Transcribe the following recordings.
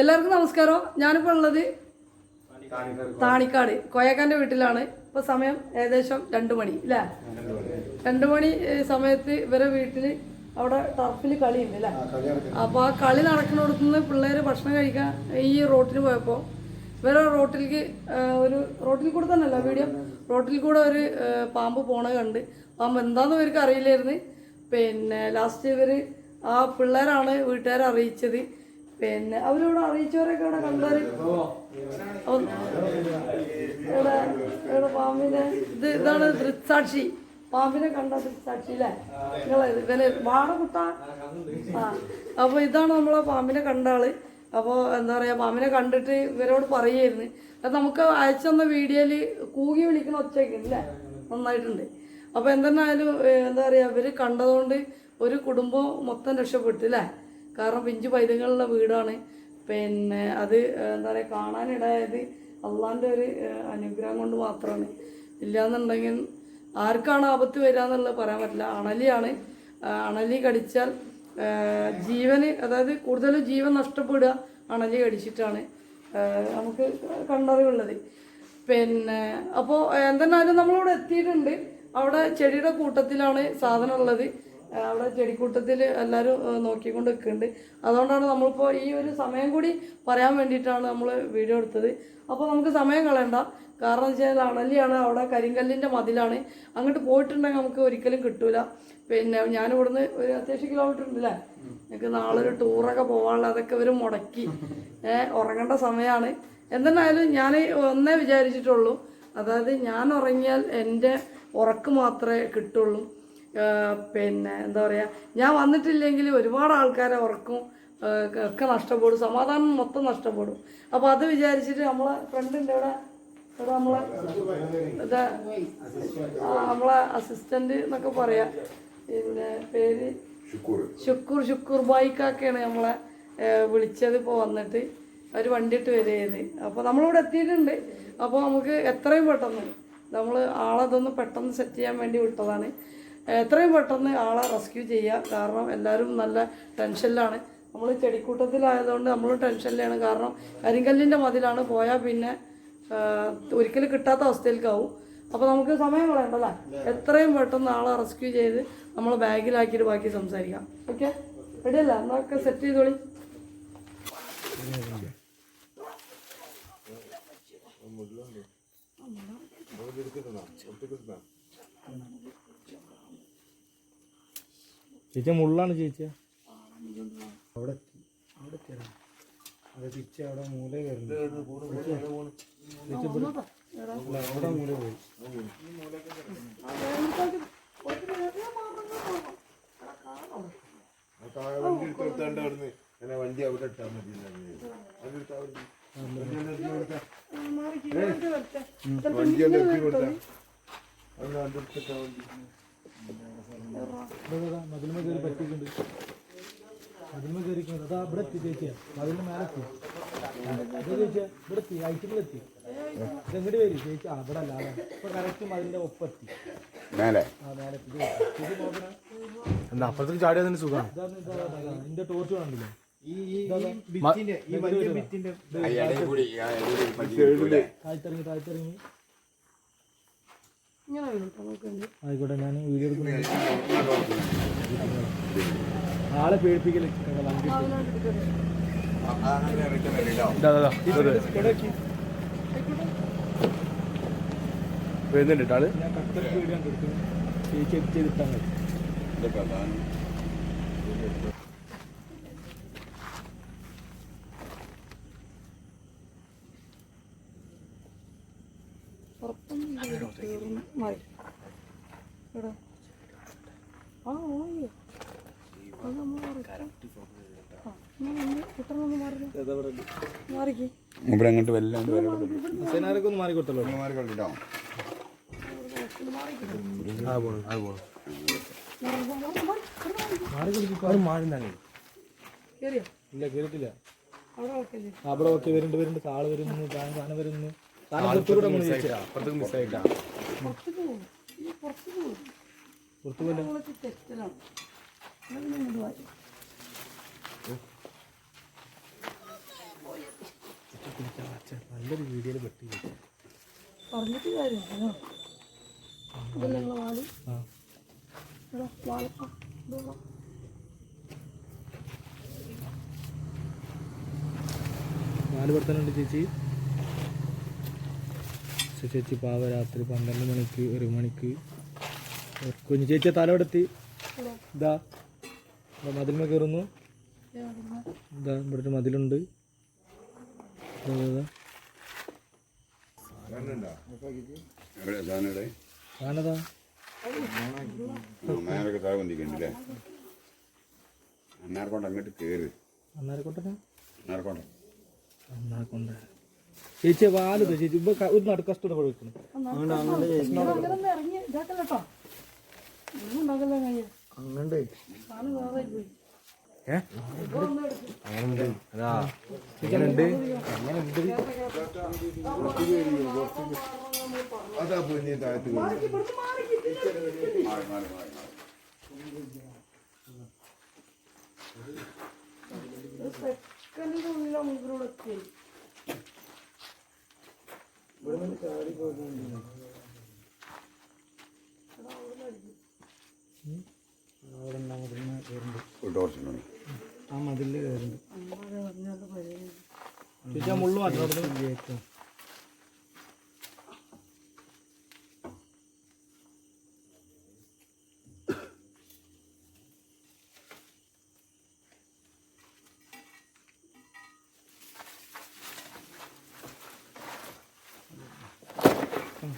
എല്ലാവർക്കും നമസ്കാരം. ഞാനിപ്പോൾ ഉള്ളത് താണിക്കാട് കോയക്കാന്റെ വീട്ടിലാണ്. ഇപ്പൊ സമയം ഏകദേശം രണ്ടു മണി അല്ലേ രണ്ടു മണി സമയത്ത് ഇവരെ വീട്ടിൽ അവിടെ ടർഫിൽ കളിയുണ്ട് അല്ലേ അപ്പൊ ആ കളി നടക്കുന്നിടത്തുനിന്ന് പിള്ളേര് ഭക്ഷണം കഴിക്കാൻ ഈ റോട്ടിൽ പോയപ്പോ ഇവരെ റോട്ടിലേക്ക് ഒരു റോട്ടിൽ കൂടെ തന്നെയല്ല വീഡിയോ റോട്ടിൽ കൂടെ ഒരു പാമ്പ് പോണ കണ്ട്. പാമ്പ് എന്താണെന്ന് ഇവർക്ക് അറിയില്ലായിരുന്നു. പിന്നെ ലാസ്റ്റ് ഇവർ ആ പിള്ളേരാണ് വീട്ടുകാരെ അറിയിച്ചത്. പിന്നെ അവരിവിടെ അറിയിച്ചവരൊക്കെ ഇവിടെ കണ്ടവര് ഇവിടെ ഇവിടെ പാമ്പിനെ ഇത് ഇതാണ് ദൃക്സാക്ഷി. പാമ്പിനെ കണ്ട ദൃക്സാക്ഷി അല്ലേ? നിങ്ങളെ ഇവനെ വാട കുട്ട. ആ അപ്പൊ ഇതാണ് നമ്മളെ പാമ്പിനെ കണ്ട ആൾ. അപ്പോൾ എന്താ പറയാ പാമ്പിനെ കണ്ടിട്ട് ഇവരോട് പറയുമായിരുന്നു അത് നമുക്ക് അയച്ചു തന്ന വീഡിയോയിൽ കൂകി വിളിക്കണ ഒച്ചയ്ക്ക് അല്ലേ? നന്നായിട്ടുണ്ട്. അപ്പൊ എന്തെന്നായാലും എന്താ പറയാ ഇവർ കണ്ടതുകൊണ്ട് ഒരു കുടുംബം മൊത്തം രക്ഷപ്പെട്ടു അല്ലേ? കാരണം പിഞ്ചു പൈതങ്ങളുള്ള വീടാണ്. പിന്നെ അത് എന്താ പറയുക കാണാനിടയായത് അള്ളാന്റെ ഒരു അനുഗ്രഹം കൊണ്ട് മാത്രമാണ് ഇല്ലാന്നുണ്ടെങ്കിൽ ആർക്കാണ് ആപത്ത് വരിക എന്നുള്ളത് പറയാൻ പറ്റില്ല. അണലിയാണ്. അണലി കടിച്ചാൽ ജീവന് അതായത് കൂടുതലും ജീവൻ നഷ്ടപ്പെടുക അണലി കടിച്ചിട്ടാണ്. നമുക്ക് കണ്ടറിവുള്ളത്. പിന്നെ അപ്പോൾ എന്തെന്നാലും നമ്മളിവിടെ എത്തിയിട്ടുണ്ട്. അവിടെ ചെടിയുടെ കൂട്ടത്തിലാണ് സാധനം ഉള്ളത് അവിടെ ചെടിക്കൂട്ടത്തിൽ എല്ലാവരും നോക്കിക്കൊണ്ട് നിൽക്കുന്നുണ്ട്. അതുകൊണ്ടാണ് നമ്മളിപ്പോൾ ഈ ഒരു സമയം കൂടി പറയാൻ വേണ്ടിയിട്ടാണ് നമ്മൾ വീഡിയോ എടുത്തത്. അപ്പോൾ നമുക്ക് സമയം കളയണ്ട. കാരണം വെച്ചാൽ അണലിയാണ് അവിടെ കരിങ്കല്ലിന്റെ മതിലാണ്. അങ്ങോട്ട് പോയിട്ടുണ്ടെങ്കിൽ നമുക്ക് ഒരിക്കലും കിട്ടൂല. പിന്നെ ഞാൻ ഞാനിവിടുന്ന് ഒരു അത്യാവശ്യം കിലോമീറ്റർ ഉണ്ടല്ലേ ഞങ്ങൾക്ക് നാളെ ഒരു ടൂറൊക്കെ പോകാനുള്ള അതൊക്കെ ഇവർ മുടക്കി. ഉറങ്ങേണ്ട സമയമാണ്. എന്തെന്നായാലും ഞാൻ ഒന്നേ വിചാരിച്ചിട്ടുള്ളൂ. അതായത് ഞാൻ ഉറങ്ങിയാൽ എന്റെ ഉറക്ക് മാത്രമേ കിട്ടുള്ളൂ. പിന്നെ എന്താ പറയുക ഞാൻ വന്നിട്ടില്ലെങ്കിൽ ഒരുപാട് ആൾക്കാരെ ഉറക്കും ഒക്കെ നഷ്ടപ്പെടും സമാധാനം മൊത്തം നഷ്ടപ്പെടും. അപ്പോൾ അത് വിചാരിച്ചിട്ട് നമ്മളെ ഫ്രണ്ടിന്റെ ഇവിടെ ഇവിടെ നമ്മളെ ഇതാ നമ്മളെ അസിസ്റ്റന്റ് എന്നൊക്കെ പറയാം. പിന്നെ പേര് ഷുക്കൂർ. ഷുക്കൂർ ബൈക്കാക്കെയാണ് നമ്മളെ വിളിച്ചത് ഇപ്പോൾ വന്നിട്ട്. അവർ വണ്ടിയിട്ട് വരികയത് അപ്പോൾ നമ്മളിവിടെ എത്തിയിട്ടുണ്ട്. അപ്പോൾ നമുക്ക് എത്രയും പെട്ടെന്ന് നമ്മൾ ആളതൊന്ന് പെട്ടെന്ന് സെറ്റ് ചെയ്യാൻ വേണ്ടി വിട്ടതാണ്. എത്രയും പെട്ടെന്ന് ആളെ റെസ്ക്യൂ ചെയ്യുക കാരണം എല്ലാവരും നല്ല ടെൻഷനിലാണ് നമ്മൾ ചെടിക്കൂട്ടത്തിലായതുകൊണ്ട് നമ്മളും ടെൻഷനിലാണ് കാരണം കരിങ്കല്ലിന്റെ മതിലാണ്. പോയാൽ പിന്നെ ഒരിക്കലും കിട്ടാത്ത അവസ്ഥയിലേക്കാവും. അപ്പോൾ നമുക്ക് സമയം കളയണ്ടല്ലേ? എത്രയും പെട്ടെന്ന് ആളെ റെസ്ക്യൂ ചെയ്ത് നമ്മൾ ബാഗിലാക്കിയിട്ട് ബാക്കി സംസാരിക്കാം. ഓക്കെ? റെഡിയല്ല? എന്നൊക്കെ സെറ്റ് ചെയ്തോളി. ചേച്ചി മുള്ളാണ് ചേച്ചി. അവിടെ. അവിടെ എത്തിയതാ. അത് തിരിച്ച് അവിടെ മൂല കയറുന്നു അവിടെ മൂല പോയി. വണ്ടി എടുത്തോണ്ട് അവിടുന്ന് അങ്ങനെ വണ്ടി അവിടെ ഇട്ടാ മതി വണ്ടി ഒന്ന് എടുത്ത് കൊടുത്താ. ഒന്ന് വണ്ടി എടുത്തിട്ടാ വണ്ടി. മതിലുമ കയറി പറ്റിയിട്ടുണ്ട് മതിലുമ കയറിക്കുന്നത് അതാ ഇവിടെ എത്തി ചേച്ചിയാ മതിലിന് മേലെ എത്തി അതെ ചേച്ചിയാ ഇവിടെ എത്തി ഐറ്റിലെത്തി ഇതെങ്ങോട്ട് വരും ചേച്ചി ആ ഇവിടെ അല്ല ഇപ്പൊ കറക്റ്റ് മതിലിന്റെ ഒപ്പെത്തി മേലെ ആ മേലെ എന്താ അപ്പുറത്തേക്ക് ചാടിയാൽ തന്നെ സുഖമാണ് എന്റെ ടോർച്ച് വേണമല്ലോ? താഴ്ത്തിറങ്ങി താഴ്ത്തിറങ്ങി ഇങ്ങനെ വരും കേട്ടോ നോക്കുന്നുണ്ട് ആയിക്കോട്ടെ ഞാൻ വീഡിയോ എടുക്കുന്നു ആളെ പേടിപ്പിക്കൽ വണ്ടി ആ, ആ, അങ്ങനെ ഇറക്കാൻ വരില്ലോ. ഇതാ ഇതാ, ഇതാ ഇതാ. വരുന്നുണ്ട് കേട്ടോ ആൾ ഞാൻ കട്ടർ വീഡിയോ എടുക്കുന്നു ചേച്ചി എഡിറ്റ് ചെയ്തിട്ടാൽ മതി ഇതൊക്കെ അതാണ്. പുറത്തൊന്നും തീർന്നു മാറി എടാ ആ ഓയോ അത് നമ്മൾ കിട്ടണമെന്ന് മാറി മാറിക്ക് ഇവിടെ അങ്ങോട്ട് വല്ലാണ്ട്. സെനാരൊക്കെ ഒന്ന് മാറി കൊടുത്തല്ലോ ഇങ്ങന്മാര് കണ്ടിട്ടോ? ആ പോണു. പോണു. അത് മാറി തന്നെ കേറിയോ? ഇല്ല കേട്ടിട്ടില്ല അവിടെ ഒക്കെ വരുന്നുണ്ട് വരുന്നുണ്ട് താൾ വരുന്നു താൻ സാധനം വരുന്നു. പുറത്തു പുറത്തുകൂടെ നല്ലൊരു വീഡിയോയിൽ പെട്ടി പറഞ്ഞിട്ട് കാര്യമില്ല. ഇതല്ലേ നിങ്ങളെ നാല് ചേച്ചി. ചേച്ചി പാവ രാത്രി പന്ത്രണ്ട് മണിക്ക് ഒരു മണിക്ക് കുഞ്ഞു ചേച്ചിയെ തലവെടുത്തി ഇതാ. മതിൽമ കയറുന്നു. ഇതാ ഇവിടെ ഒരു മതിലുണ്ട്. എവിടെ? സാധനം ആനതാ അന്നേരമൊക്കെ താഴെ വന്നിക്കണ്ടല്ലേ അന്നേരക്കൊണ്ട് അങ്ങോട്ട് കയറി അന്നേരം കൊണ്ടേ അന്നേരക്കൊണ്ട് അന്നേരം കൊണ്ട ചേച്ചി. വാൽ ചേച്ചി ഒരു നടുക്കഷ്ടം ഇവിടെ വെക്കണം അങ്ങനെ പോയി. അതാ. എങ്ങനെയുണ്ട്? അതാ ആ മതിലിൽ കയറുന്നുണ്ട്. പരിപാടി ചേച്ചി മുള്ളു മാറ്റണം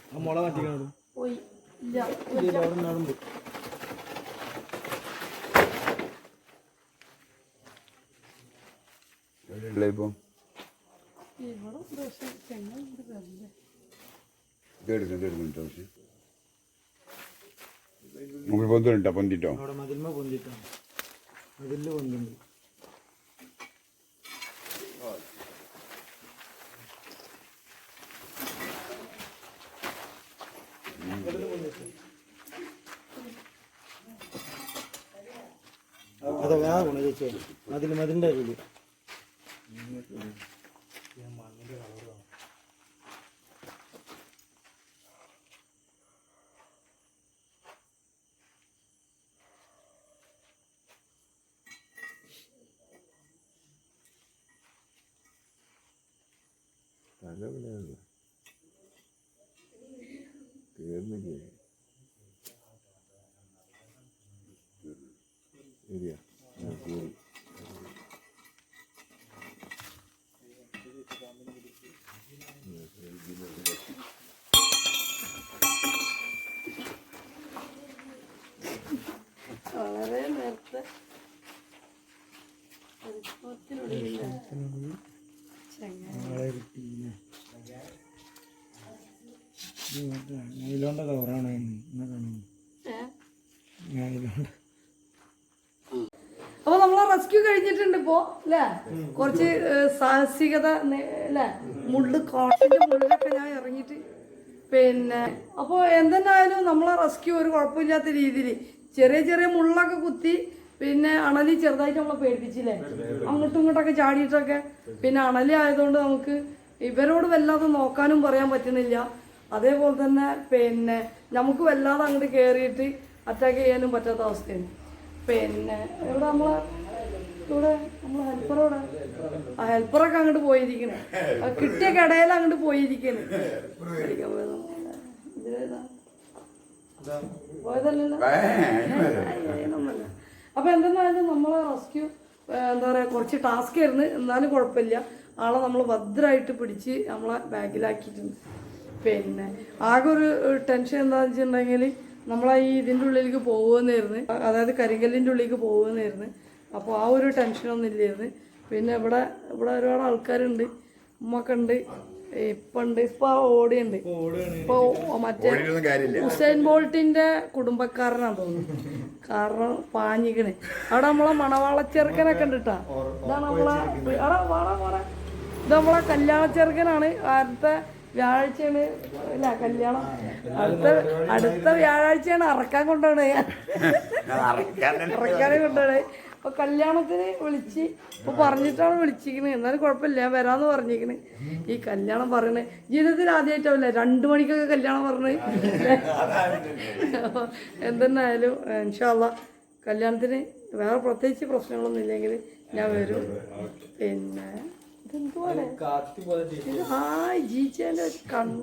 ആ മുള മാറ്റിക്കണത് പോയി ഇല്ല അവിടെ നടന്നു എവിടെയുള്ള ഇപ്പം മുകളിൽ പൊന്തിട്ടോ? മതിൽമ പൊന്തുണ്ട് അതൊക്കെ ആ ഗുണ ചേച്ചി. മതിൽ മതിലിന്റെ അരുളി തല ഇവിടെയാണ്. കേറുന്നില്ലേ? ശരിയാ ആ, കേറി. വളരെ നേരത്തെ പരിശ്രമത്തിനൊടുവില്ല ചെങ്ങനെ നൈലോണ്ട കവറാണ് എന്നാ കാണുന്നു ഏഹ് നൈലോണ്ട അപ്പൊ നമ്മളെ റെസ്ക്യൂ കഴിഞ്ഞിട്ടുണ്ട് ഇപ്പോ അല്ലേ കുറച്ച് സാഹസികത അല്ലേ മുള്ളു കാട്ടിന്റെ മുള്ളിലൊക്കെ ഞാൻ ഇറങ്ങിയിട്ട് പിന്നെ അപ്പോൾ എന്തെന്നായാലും നമ്മളെ റെസ്ക്യൂ ഒരു കുഴപ്പമില്ലാത്ത രീതിയിൽ ചെറിയ ചെറിയ മുള്ളൊക്കെ കുത്തി പിന്നെ അണലി ചെറുതായിട്ട് നമ്മളെ പേടിപ്പിച്ചില്ലേ? അങ്ങോട്ടും ഇങ്ങോട്ടൊക്കെ ചാടിയിട്ടൊക്കെ പിന്നെ അണലി ആയതുകൊണ്ട് നമുക്ക് ഇവരോട് വല്ലാതെ നോക്കാനും പറയാൻ പറ്റുന്നില്ല. അതേപോലെ തന്നെ പിന്നെ നമുക്ക് വല്ലാതെ അങ്ങോട്ട് കയറിയിട്ട് അറ്റാക്ക് ചെയ്യാനും പറ്റാത്ത അവസ്ഥയാണ്. പിന്നെ ഇവിടെ നമ്മളെ ഇവിടെ നമ്മൾ ഹെൽപ്പർ ഇവിടെ ആ ഹെൽപ്പറൊക്കെ അങ്ങോട്ട് പോയിരിക്കണേ കിട്ടിയ കടയിൽ അങ്ങോട്ട് പോയിരിക്കണേ പഠിക്കാൻ പോയതാ. ഇതിലേതാ? പോയതല്ലല്ലോ. അതിനൊന്നുമല്ല. അപ്പൊ എന്തെന്നായാലും നമ്മളെ റെസ്ക്യൂ എന്താ പറയാ കുറച്ച് ടാസ്ക് ആയിരുന്നു. എന്നാലും കുഴപ്പമില്ല. ആളെ നമ്മൾ ഭദ്രമായിട്ട് പിടിച്ച് നമ്മളെ ബാഗിലാക്കിയിട്ടുണ്ട്. പിന്നെ ആകെ ഒരു ടെൻഷൻ എന്താണെന്ന് വെച്ചിട്ടുണ്ടെങ്കിൽ നമ്മളെ ഈ ഇതിന്റെ ഉള്ളിലേക്ക് പോകുമെന്നായിരുന്നു അതായത് കരിങ്കല്ലിന്റെ ഉള്ളിലേക്ക് പോകുമെന്നായിരുന്നു അപ്പോൾ ആ ഒരു ടെൻഷനൊന്നും ഇല്ലായിരുന്നു പിന്നെ ഇവിടെ ഇവിടെ ഒരുപാട് ആൾക്കാരുണ്ട്. ഉമ്മക്കുണ്ട് ഇപ്പുണ്ട് ഇപ്പൊ ഉണ്ട്. ഇപ്പം ഓടിയുണ്ട്. ഇപ്പൊ മറ്റേ കാര്യമില്ല. ഹുസൈൻ ബോൾട്ടിന്റെ കുടുംബക്കാരനാ തോന്നുന്നു. കാരണം പാഞ്ഞിക്കണ്. അവിടെ നമ്മളെ മണവാളച്ചെറുക്കനൊക്കെ ഉണ്ട് കേട്ടാ ഇതാണ് നമ്മളെ അവിടെ വാടാ വാടാ ഇത് നമ്മളെ കല്യാണ ചെറുക്കനാണ്. അടുത്ത വ്യാഴാഴ്ചയാണ് ഇല്ല കല്യാണം. അടുത്ത അടുത്ത വ്യാഴാഴ്ചയാണ് അറക്കാൻ കൊണ്ടുപോണേ. അറക്കാനെ കൊണ്ടുപോണേ. അപ്പോൾ കല്യാണത്തിന് വിളിച്ച് ഇപ്പോൾ പറഞ്ഞിട്ടാണ് വിളിച്ചിരിക്കുന്നത് എന്നാലും കുഴപ്പമില്ല ഞാൻ വരാമെന്ന് പറഞ്ഞിരിക്കണ്. ഈ കല്യാണം പറയണേ. ജീവിതത്തിൽ ആദ്യമായിട്ടാവില്ല രണ്ട് മണിക്കൊക്കെ കല്യാണം പറഞ്ഞു എന്തെന്നായാലും ഇൻഷാല്ല കല്യാണത്തിന് വേറെ പ്രത്യേകിച്ച് പ്രശ്നങ്ങളൊന്നും ഇല്ലെങ്കിൽ ഞാൻ വരും. പിന്നെ കണ്ണ.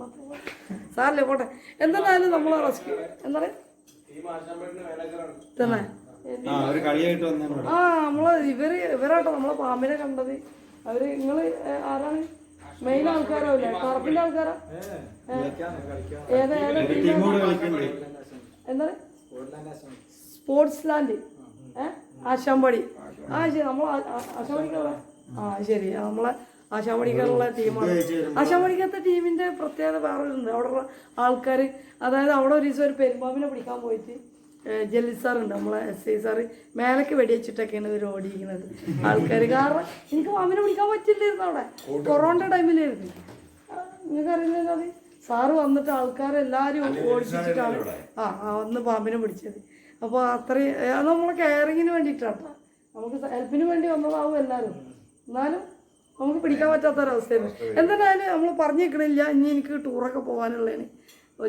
സാറല്ലേ പോട്ടെ. എന്തായാലും നമ്മൾ റെസ്ക്യൂ തന്നെ ഒരു കളിയായിട്ട് വന്നു ആ നമ്മൾ ഇവർ ഇവരാട്ടോ നമ്മളെ പാമ്പിനെ കണ്ടത്. അവർ നിങ്ങൾ ആരാണ്? മെയിൻ ആൾക്കാരാവില്ലേ ടർഫിന്റെ ആൾക്കാരാ? ഏതാ എന്താണ്? സ്പോർട്സ് ലാൻഡ് ഏഹ് ആശാമ്പടി ആ ശരി നമ്മൾ ആശാമ്പടിക്കുള്ള ആ ശരി നമ്മളെ ആശാമ്പടിക്കാനുള്ള ടീമാണ് ആശാമ്പടിക്കത്തെ ടീമിന്റെ പ്രത്യേകത വേറെ ഉണ്ട്. അവിടെ ആൾക്കാർ അതായത് അവിടെ ഒരു ദിവസം ഒരു പെരുമ്പാമ്പിനെ പിടിക്കാൻ പോയിട്ട് ജെല്ലി സാറുണ്ട് നമ്മളെ എസ് ഐ സാറ്. മേലക്ക് വെടിവെച്ചിട്ടൊക്കെയാണ് ഇവർ ഓടിയിരിക്കുന്നത്. ആൾക്കാർ കാരണം എനിക്ക് അവനെ പിടിക്കാൻ പറ്റില്ലായിരുന്നു അവിടെ. കൊറോണ ടൈമിലായിരുന്നു. നിങ്ങൾക്ക് അറിയുന്നത് അത്? സാറ് വന്നിട്ട് ആൾക്കാരെല്ലാവരും ഓടിച്ചിട്ടാണ് ആ ആ വന്ന് പാമ്പിനെ പിടിച്ചത്. അപ്പോൾ അത്രയും നമ്മൾ അത് നമ്മളെ കെയറിങ്ങിന് വേണ്ടിയിട്ടാണ് നമുക്ക് ഹെൽപ്പിന് വേണ്ടി വന്നതാവും എല്ലാവരും. എന്നാലും നമുക്ക് പിടിക്കാൻ പറ്റാത്തൊരവസ്ഥയാണ് എന്തായാലും നമ്മൾ പറഞ്ഞേക്കണില്ല ഇനി എനിക്ക് ടൂറൊക്കെ പോകാനുള്ളതിന്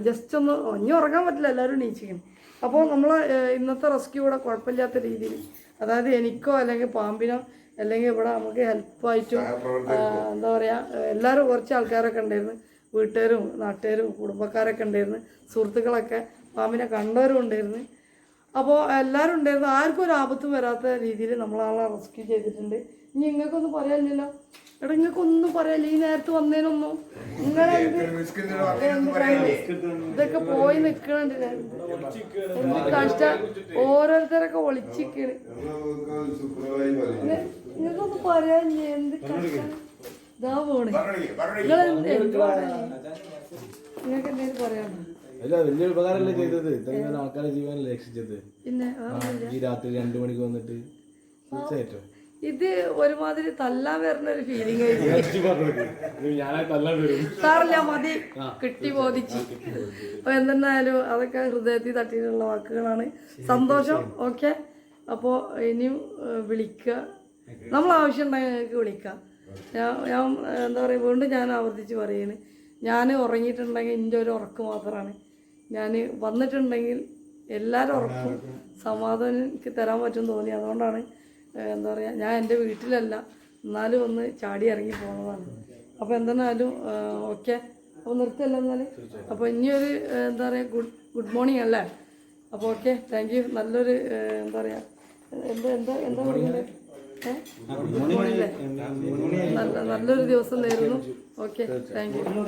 ജസ്റ്റ് ഒന്ന് ഇനി ഉറങ്ങാൻ പറ്റില്ല എല്ലാവരും എണീച്ചിരിക്കണം അപ്പോൾ നമ്മൾ ഇന്നത്തെ റെസ്ക്യൂ ഇവിടെ കുഴപ്പമില്ലാത്ത രീതിയിൽ അതായത് എനിക്കോ അല്ലെങ്കിൽ പാമ്പിനോ അല്ലെങ്കിൽ ഇവിടെ നമുക്ക് ഹെൽപ്പായിട്ടും എന്താ പറയുക എല്ലാവരും കുറച്ച് ആൾക്കാരൊക്കെ ഉണ്ടായിരുന്നു. വീട്ടുകാരും നാട്ടുകാരും കുടുംബക്കാരൊക്കെ ഉണ്ടായിരുന്നു. സുഹൃത്തുക്കളൊക്കെ പാമ്പിനെ കണ്ടവരും ഉണ്ടായിരുന്നു. അപ്പോൾ എല്ലാവരും ഉണ്ടായിരുന്നു. ആർക്കും ഒരു ആപത്തും വരാത്ത രീതിയിൽ നമ്മളാളെ റെസ്ക്യൂ ചെയ്തിട്ടുണ്ട്. ഇനി നിങ്ങൾക്കൊന്നും പറയാനില്ലല്ലോ. എടാ നിങ്ങൾക്കൊന്നും പറയാനില്ല. ഈ നേരത്തെ വന്നതിനൊന്നും നിങ്ങളെ ഇതൊക്കെ പോയി നിൽക്കണുണ്ട് എന്ത് കഷ്ടം ഓരോരുത്തരൊക്കെ ഒളിച്ചിക്കണ് നിങ്ങൾക്കൊന്നും പറയാനില്ല? എന്ത് കഷ്ടം? ഇതാ പോണ്. നിങ്ങൾ എന്തുവാണ് നിങ്ങൾക്ക് എന്തെങ്കിലും പറയാനോ അല്ല വലിയ ഉപകാരമല്ലേ ചെയ്തത്. ഇത്രയും ആൾക്കാരെ ജീവനല്ലേ രക്ഷിച്ചത്. പിന്നെ. ഈ രാത്രി രണ്ടു മണിക്ക് വന്നിട്ട് തീർച്ചയായിട്ടും. ഇത് ഒരുമാതിരി തല്ലാൻ വരുന്ന ഒരു ഫീലിംഗ് ആയിരുന്നു സാറില്ല മതി. കിട്ടി ബോധിച്ച്. അപ്പൊ എന്തെന്നായാലും അതൊക്കെ ഹൃദയത്തിൽ തട്ടിയിട്ടുള്ള വാക്കുകളാണ്. സന്തോഷം. ഓക്കെ. അപ്പോൾ ഇനിയും വിളിക്കുക നമ്മൾ ആവശ്യം ഉണ്ടെങ്കിൽ ഞങ്ങൾക്ക് വിളിക്കാം. ഞാൻ ഞാൻ എന്താ പറയുക വീണ്ടും ഞാൻ ആവർത്തിച്ച് പറയുന്നത് ഞാൻ ഉറങ്ങിയിട്ടുണ്ടെങ്കിൽ എന്റെ ഒരു ഉറക്ക് മാത്രമാണ് ഞാൻ വന്നിട്ടുണ്ടെങ്കിൽ എല്ലാവരും ഉറക്കും. സമാധാനം എനിക്ക് തരാൻ പറ്റും തോന്നി. അതുകൊണ്ടാണ് എന്താ പറയുക ഞാൻ എന്റെ വീട്ടിലല്ല. എന്നാലും ഒന്ന് ചാടി ഇറങ്ങി പോകുന്നതാണ് അപ്പോൾ എന്തെന്നാലും ഓക്കെ. അപ്പോൾ നിർത്തല്ല എന്നാൽ അപ്പോൾ ഇനിയൊരു എന്താ പറയുക ഗുഡ് ഗുഡ് മോർണിംഗ് അല്ലേ? അപ്പോൾ ഓക്കെ താങ്ക് യു നല്ലൊരു എന്താ പറയുക എന്താ എന്താ എന്താ പറയുന്നത് ഗുഡ് മോർണിംഗ്. അല്ലേ നല്ല നല്ലൊരു ദിവസം നേരുന്നു ഓക്കെ താങ്ക് യു